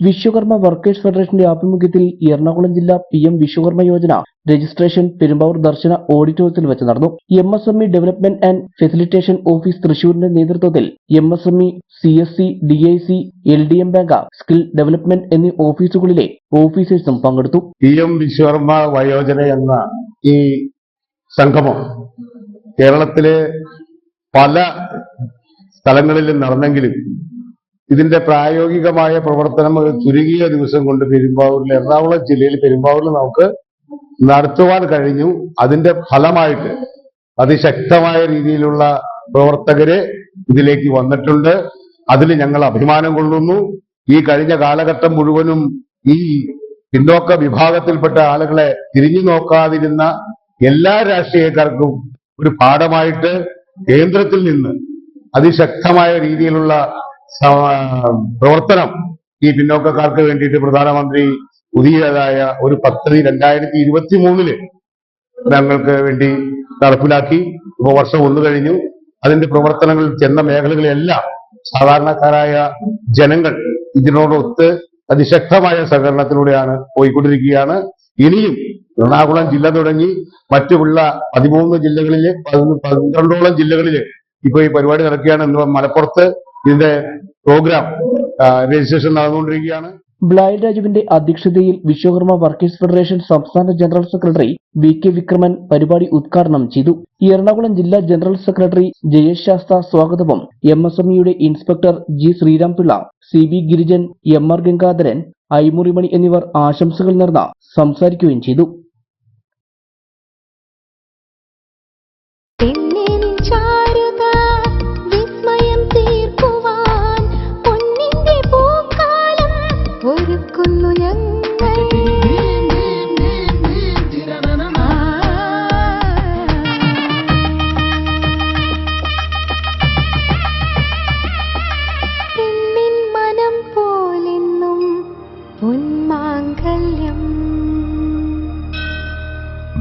Vishwakarma workers ഫെഡറേഷന്റെ ആഭിമുഖ്യത്തിൽ എറണാകുളം ജില്ലാ P M Vishwakarma Yojana registration Perumbavoor Darshana ഓഡിറ്റോറിയത്തിൽ വെച്ച് നടന്നു. M S M E development and facilitation office തൃശൂരിന്റെ നേതൃത്വത്തിൽ M S M E C S C D I C L D M bank skill development എന്നീ ഓഫീസുകളിലെ ഓഫീസേഴ്സും പങ്കെടുത്തു. P M Vishwakarma വയോജന എന്ന ഈ സംഗമം കേരളത്തിലെ പല സ്ഥലങ്ങളിലും നടന്നെങ്കിലും ഇതിന്റെ പ്രായോഗികമായ പ്രവർത്തനം ചുരുങ്ങിയ ദിവസം കൊണ്ട് പെരുമ്പാവൂരിൽ എറണാകുളം ജില്ലയിൽ പെരുമ്പാവൂരിൽ നമുക്ക് നടത്തുവാൻ കഴിഞ്ഞു. അതിന്റെ ഫലമായിട്ട് അതിശക്തമായ രീതിയിലുള്ള പ്രവർത്തകര് ഇതിലേക്ക് വന്നിട്ടുണ്ട്. അതിൽ ഞങ്ങൾ അഭിമാനം കൊള്ളുന്നു. ഈ കഴിഞ്ഞ കാലഘട്ടം മുഴുവനും ഈ പിന്നോക്ക വിഭാഗത്തിൽപ്പെട്ട ആളുകളെ തിരിഞ്ഞു നോക്കാതിരുന്ന എല്ലാ രാഷ്ട്രീയക്കാർക്കും ഒരു പാഠമായിട്ട് കേന്ദ്രത്തിൽ നിന്ന് അതിശക്തമായ രീതിയിലുള്ള പ്രവർത്തനം ഈ പിന്നോക്കക്കാർക്ക് വേണ്ടിയിട്ട് പ്രധാനമന്ത്രി പുതിയതായ ഒരു പദ്ധതി രണ്ടായിരത്തി ഇരുപത്തി മൂന്നിൽ ഞങ്ങൾക്ക് വേണ്ടി നടപ്പിലാക്കി. ഇപ്പൊ വർഷം ഒന്ന് കഴിഞ്ഞു. അതിന്റെ പ്രവർത്തനങ്ങൾ ചെന്ന മേഖലകളിലെല്ലാം സാധാരണക്കാരായ ജനങ്ങൾ ഇതിനോടൊത്ത് അതിശക്തമായ സഹകരണത്തിലൂടെയാണ് പോയിക്കൊണ്ടിരിക്കുകയാണ്. ഇനിയും എറണാകുളം ജില്ല തുടങ്ങി മറ്റുള്ള പതിമൂന്ന് ജില്ലകളിലെ പന്ത്രണ്ടോളം ജില്ലകളിൽ ഇപ്പൊ ഈ പരിപാടി നടക്കുകയാണ്. മലപ്പുറത്ത് ഇതിന്റെ പ്രോഗ്രാം രജിസ്ട്രേഷൻ നടന്നുകൊണ്ടിരിക്കുകയാണ്. ബ്ലായൽ രാജുവിന്റെ അധ്യക്ഷതയിൽ വിശ്വകർമ്മ വർക്കേഴ്സ് ഫെഡറേഷൻ സംസ്ഥാന general secretary V K Vikraman പരിപാടി ഉദ്ഘാടനം ചെയ്തു. എറണാകുളം ജില്ലാ ജനറൽ സെക്രട്ടറി ജയേഷ് ശാസ്ത സ്വാഗതവും എം എസ് എം ഇയുടെ inspector G Sreeram Pillai C B Girijan M R Gangadharan Aimurimani എന്നിവർ ആശംസകൾ നേർന്ന സംസാരിക്കുകയും ചെയ്തു.